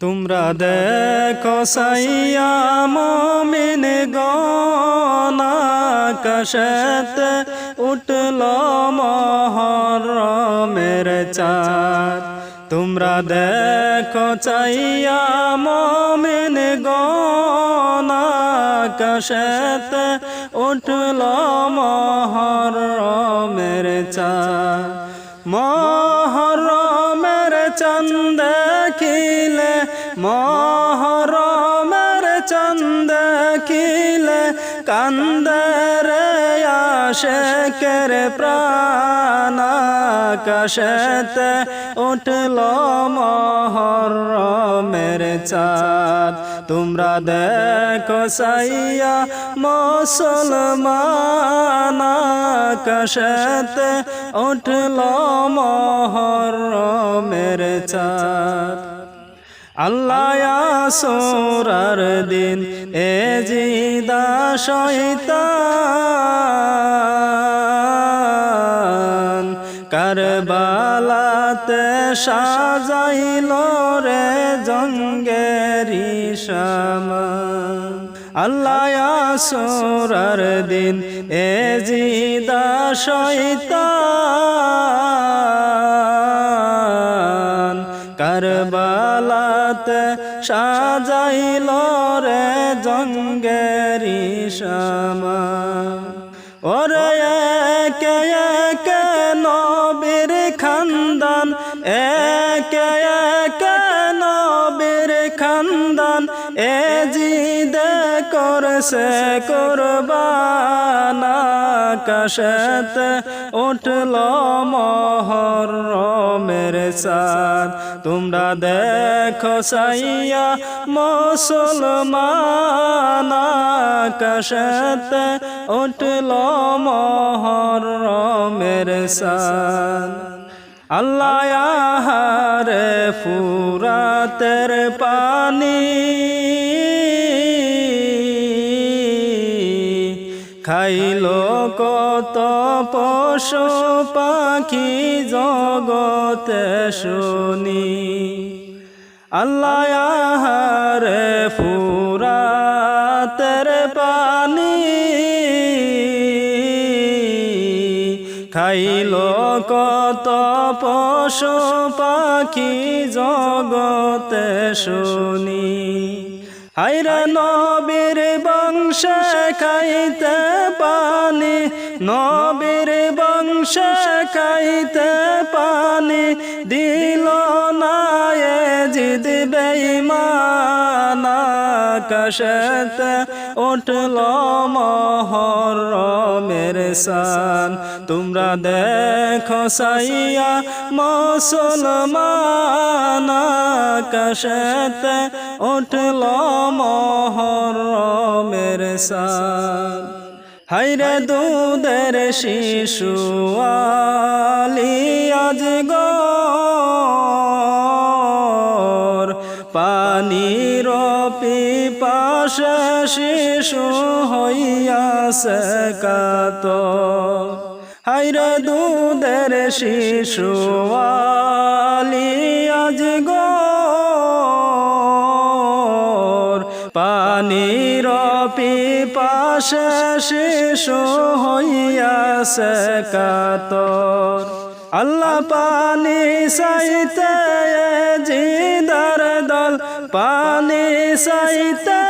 তোমরা দেখো সাইয়া মমিন গনাকাশত উঠল মহরমের চাঁদ। তোমরা দেখো চাইয়া মমিন গনাকাশত উঠল মহরমের চাঁদ। মহরমের চন্দ খিলে মহরমার চন্দ খিলে কান্দর আশেকের প্রাণ। কশত উঠল মহরমের চাঁদ। তোমরা দেখো সাইয়া মুসলমান কশত উঠল মহরমের চাঁদ। আল্লাহ সোরার দিন এ জিদা শৈতান কারবালাতে সাজাইল রে জঙ্গেরি সামান আল্লাহ সোরার দিন এ জিদা শৈতান কারবালাতে সাজাইল রে জঙ্গেরি সামা ওরে করছে কোরবানা কাশত উঠল মহর মহরমের সাদ তোমরা দেখো সাইয়া মুসলমান কাশত উঠল মহর মহরমের সাদ আল্লাহ রে ফুরাতের পানি খাইল কত পশু পাখি জগতে শুনি। আল্লাহ রে ফুরাতের পানি খাইল কত পশু পাখি জগতে শুনি। হাইরে নবীর বংশ খাইতে পানি নবীর বংশ খাইতে পানি দিল না জিদ বেঈমানা। কশত উঠল মহরমের সান। তোমরা দেখো সাইয়া মুসলমান কশত উঠল মহরমের সান। হাইরে দুধের শিশু আলি আজ গর শিশু হইয়াছে কাত। হাইরে দুধের শিশু আজ গর পানির পিপাস শিশু হইয়াছে কাতর আল্লাহ পানি সাইতে জিদার দল, পানি সাইতে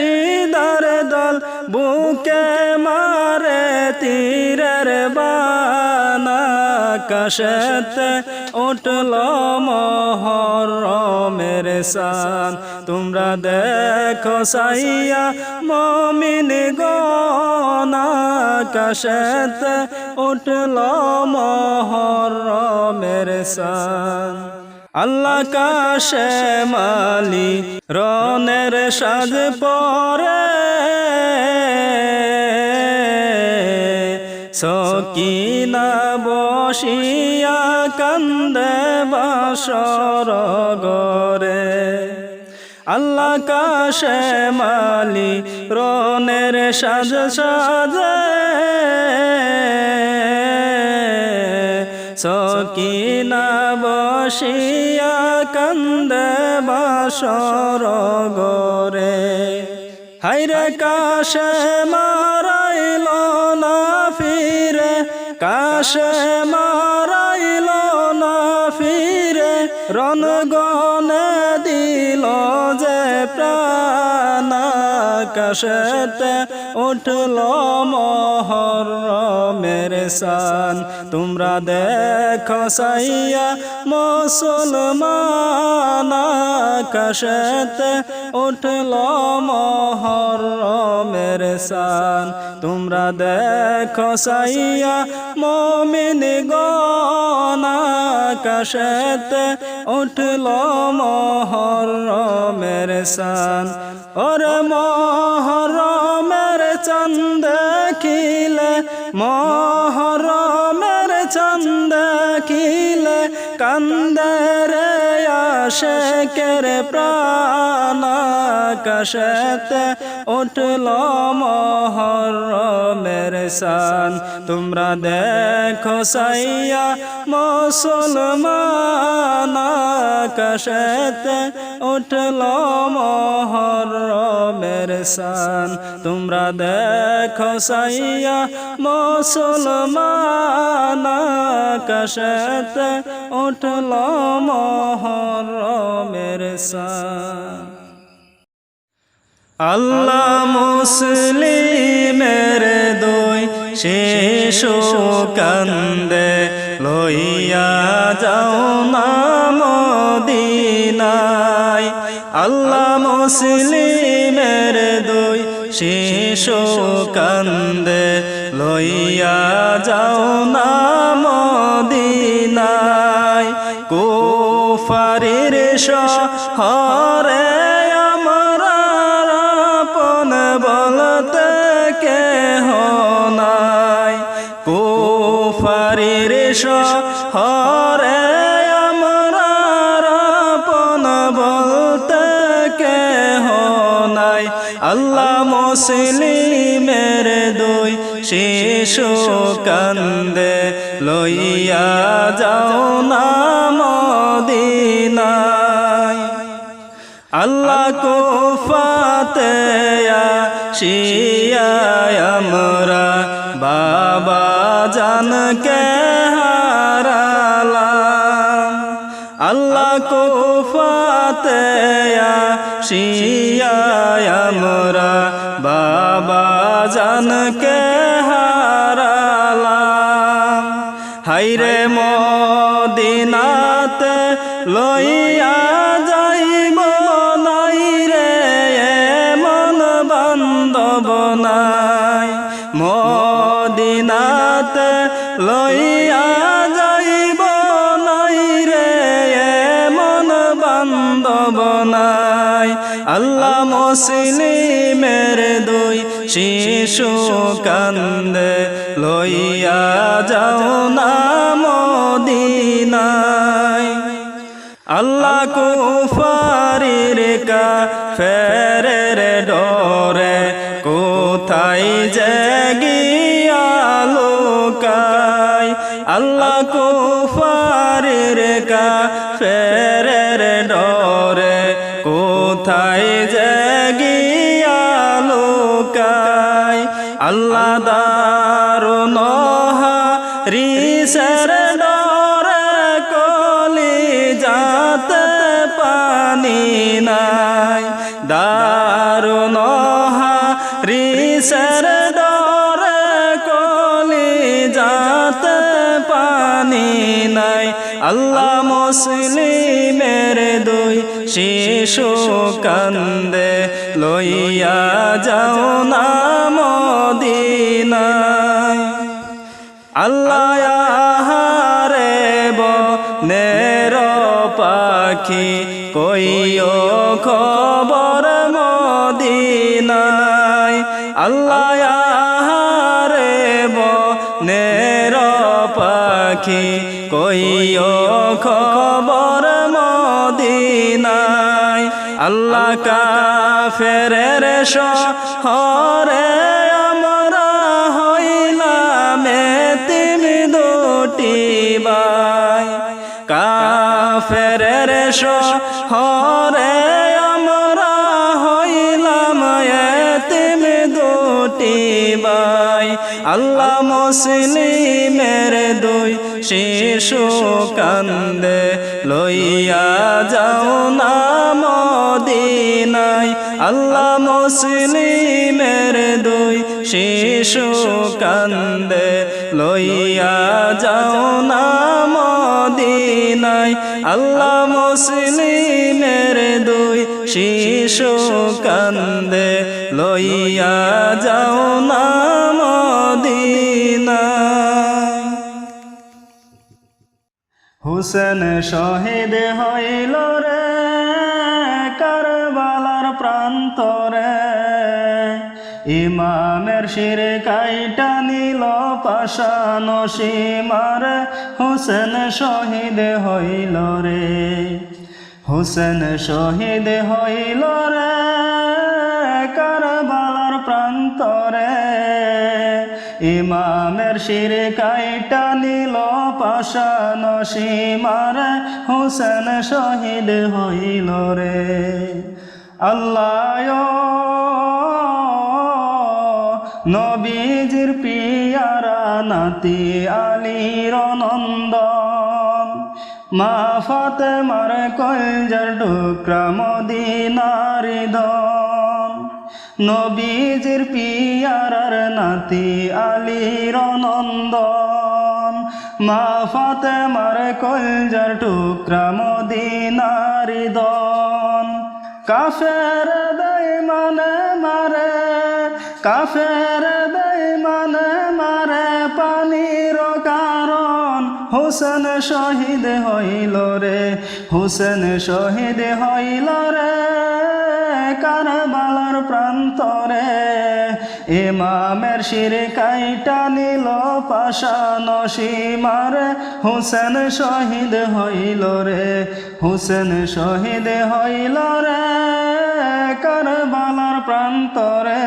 জিদার দল বুকে মারে তীরের বানা। কাশত উঠল মহরমের সান। তোমরা দেখো সাইয়া মমিন গনা কাশত উঠল মহরমের সান। আল্লাহ কাশে মালি রনের সাজ পরে। সকিনা বসিয়া কান্দে বাসর গরে আল্লাহ কাশে মালি রনের সাজ সাজে। সকিনা বসিয়া কান্দে বাসর গরে। হাইরে কাশে মারাইল না ফিরে, কাশে মারাইল না ফিরে রনগনে কাশেতে উঠল মহর মেরে সান তোমরা দেখো সাইয়া, মুসলমান কাশেতে উঠল মহর মেরে সান তোমরা দেখো সাইয়া মমিন গনা কাশেতে উঠল মহর মেরে সান ওরে মহর মেরে চন্দ কিলে মহরমের চন্দ কিলে কান্দরে আসে কেরে প্রাণ কাশতে উঠল মহর মেরে সান তোমরা দেখো সাইয়া মুসলমান কাশতে উঠল মহর মেরে সান তোমরা দেখো সাইয়া মুসলমান কাশতে উঠল মহর মেরে সান আল্লাহ মুসলিমের দই শেষ কান্দে, লইয়া যাও না মদিনায়। আল্লাহ মুসলিমের দই শেষ কান্দে, লইয়া যাও না মদিনায়। শহরে আমরা আপন বলতে কেহ নাই। কুফারির শহরে আমরা আপন বলতে কেহ নাই। আল্লাহ মুসলিমের দুই শিশু কান্দে, লইয়া যাও না মদিনায়। আল্লাহ কো ফাতে শিয়া আমরা, বাবা জানকে হারালাম। আল্লাহ কো ফাতে শিয়া আমরা, বাবা জানকে হারালাম। হাইরে মদিনাতে লইয়া শিশু কান্দে লইয়া যাও না মদিনায়। আল্লাহ কুফারির কা ফেরের শিশু কান্দে, লইয়া যাও না মদিনায় আল্লাহ রে নের পাখি, কইও খবর মদিনায়। আল্লাহ রে নের পাখি, কইও খবর আল্লাহ কাফেরের শহরে আমরা হইলাম তিমি দুটি বাই কাফেরের হরে আমরা হইলাম এতিম দুটি বাই আল্লাহ মুসলিমের দুই শিশু কান্দে, লইয়া যাও না আল্লাহ মুসলিমের দুই শিশু কান্দে, লইয়া যাও না মদিনায়। আল্লাহ মুসলিমের দুই শিশু কান্দে, লইয়া যাও না মদিনায়। হুসেন শহীদ হইল ইমামের শিরে কাইটা নিল পাশান সীমার। হুসেন শহীদ হইল রে, হুসেন শহীদ হইল রে কারবালার প্রান্তরে। ইমামের শিরে কাইটা নিল পাশান সীমার। হুসেন শহীদ হইল রে, আল্লাহ নবীজির পিয়ারা নাতি আলীর নন্দন। মা ফাতে মার কলজার টুকরা মদিনার দন। নবীজির পিয়ারার নাতি আলীর নন্দন। মা ফাতে মার কলজার টুকরা মদিনার দন। কাফের দেয় মানে মারে কাফের দেয় মানে মারে পানির কারণ। হুসেন শহীদ হইল রে, হুসেন শহীদ হইল রে। কারবালার প্রান্তরে ইমামের শিরে কাইটা নিল পাশান সীমার হুসেন শহীদ হইল রে, হুসেন শহীদ হইল রে। কারবালার প্রান্তরে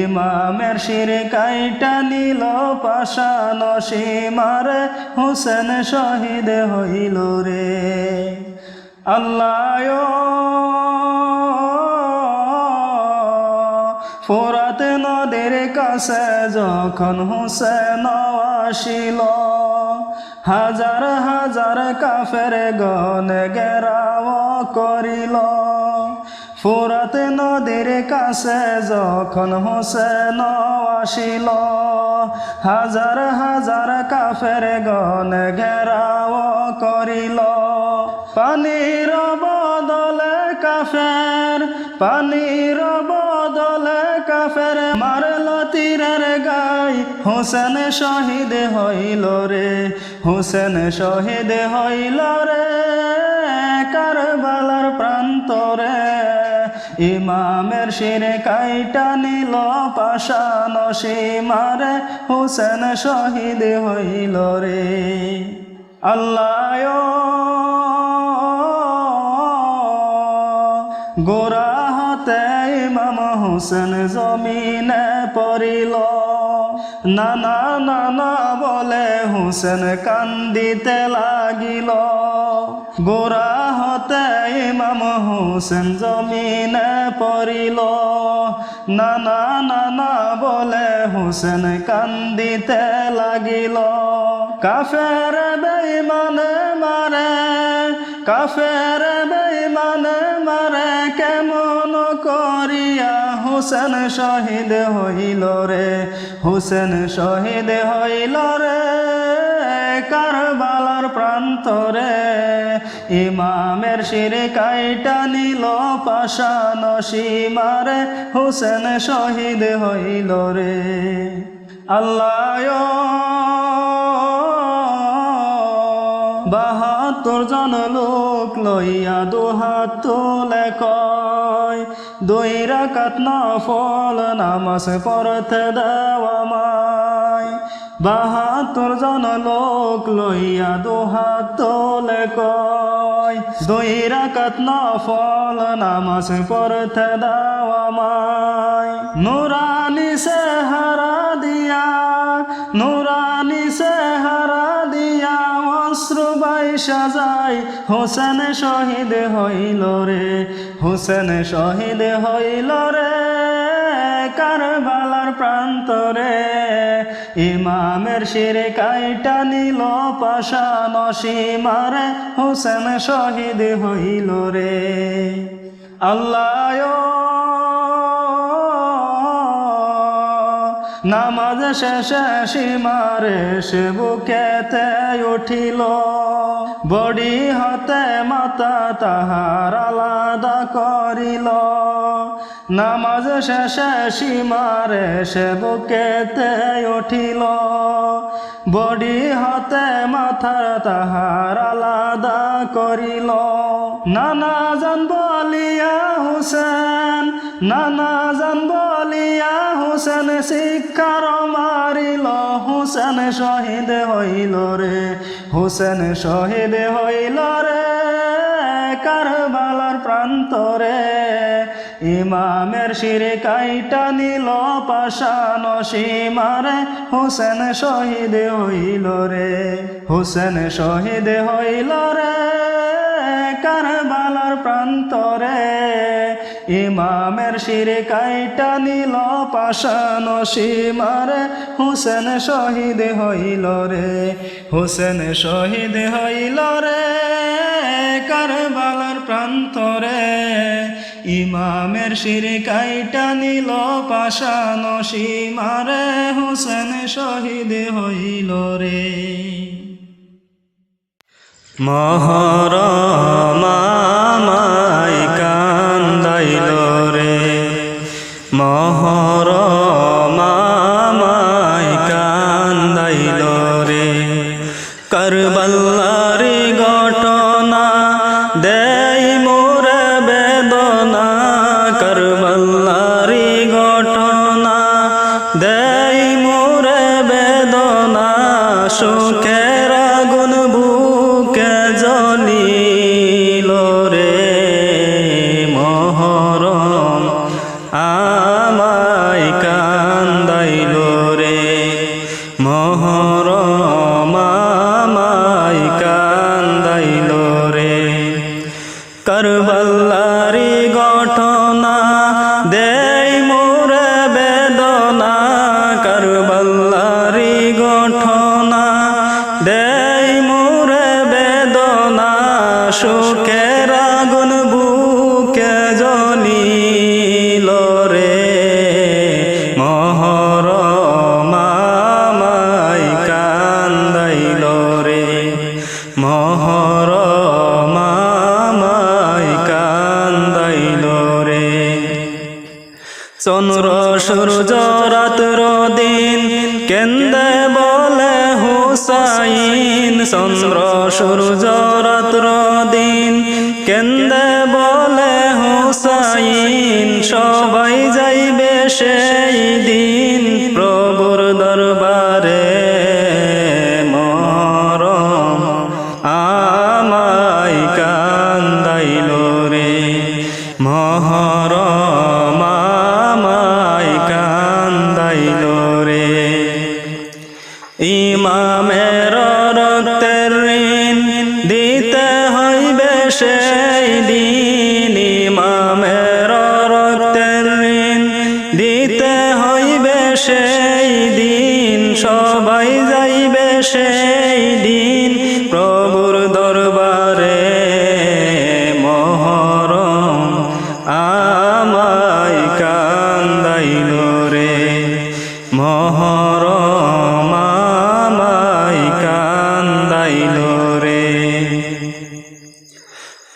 ইমামের শিরে কাইটা নিল পাশান সীমার হুসেন শহীদ হইল রে। আল্লাহ, ফোরাতে নদের কাছে যখন হুসেন আসিল, হাজার হাজার কাফের গনে গেরাও করিল। ফোরাতে নদীর কাছে যখন হোসেন আসিল, হাজার হাজার কাফের গন ঘেরাও করিল। পানির বদলে কাফের, পানির বদলে কাফের, মারল তীরের গাই, হোসেন শহীদ হইল রে, হোসেন শহীদ হইল রে। কারবালার প্রান্তরে ইমামের শিরে কাইটা নিল পাশান সীমারে হোসেন শহীদ হইল রে। আল্লাহ, গোরা হাতে ইমাম হোসেন জমিনে পড়িল। নানা নানা বলে হোসেন কান্দিতে লাগিল। গোরা হতে ইমাম হোসেন জমিনে পড়িল। নানা নানা বলে হোসেন কান্দিতে লাগিল। কাফের বেইমানে মারে, কাফের বেইমানে মারে, কেমন হুসেন শহীদ হইল রে, হুসেন শহীদ হইল রে, কারবালার প্রান্তরে। ইমামের শিরে কাইটা নিল পাশান সীমারে, হুসেন শহীদ হইল রে। আল্লাহ বাহাত্তর জন লোক লইয়া দুহাত তুলে কয় দুই রাকাত নফল নামাজ পড়তে দেওয়া মাই। বাহাত্তর জন লোক লইয়া দুহাত তুলে কয়। দুই রাকাত নফল নামাজ পড়তে দেওয়া মাই। নুরানি সে হারা দিয়া নুরানি যায়, হোসেন শহীদ হইল রে, হোসেন শহীদ হইল রে, কারবালার প্রান্তরে। ইমামের শিরে কাইটা নিল পাশা নসীমারে, হোসেন শহীদ হইল রে। আল্লাহ শেষে সে বুকেতে উঠিল। বডি হতে মাতা তাহার আলাদা করিল। নামাজ শেষে সীমারে সে বুকেতে উঠিল। বডি হতে মাথার তাহার আলাদা করিল। নানা জান বলিয়া হুসেন, নানা জান বলিয়া হুসেন শিক্ষার মারিল, হুসেন শহীদ হইল রে, হুসেন শহীদ হইল রে, কারবালার প্রান্তরে। ইমামের শিরে কাইটা নিল পাশান সীমারে হুসেন শহীদ হইল রে, হুসেন শহীদ হইল রে, কারবালার প্রান্তরে। ইমামের শিরে কাইটা নিল পাশান সীমারে। হুসেন শহীদ হইল রে, হুসেন শহীদ হইল রে কারবালার প্রান্তরে। ইমামের শিরে কাইটা নিল পাশান সীমারে। হুসেন শহীদ হইল রে। মহরমাই কান্দাইল রে। মহরমাই কান্দাইল রে। করবল্লারি ঘটনা দেই মোরে বেদনা। করবল্লারি ঘটনা দেই মোরে বেদনা। সুখের চন্দ্র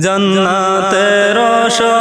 জন্নাতের সরদার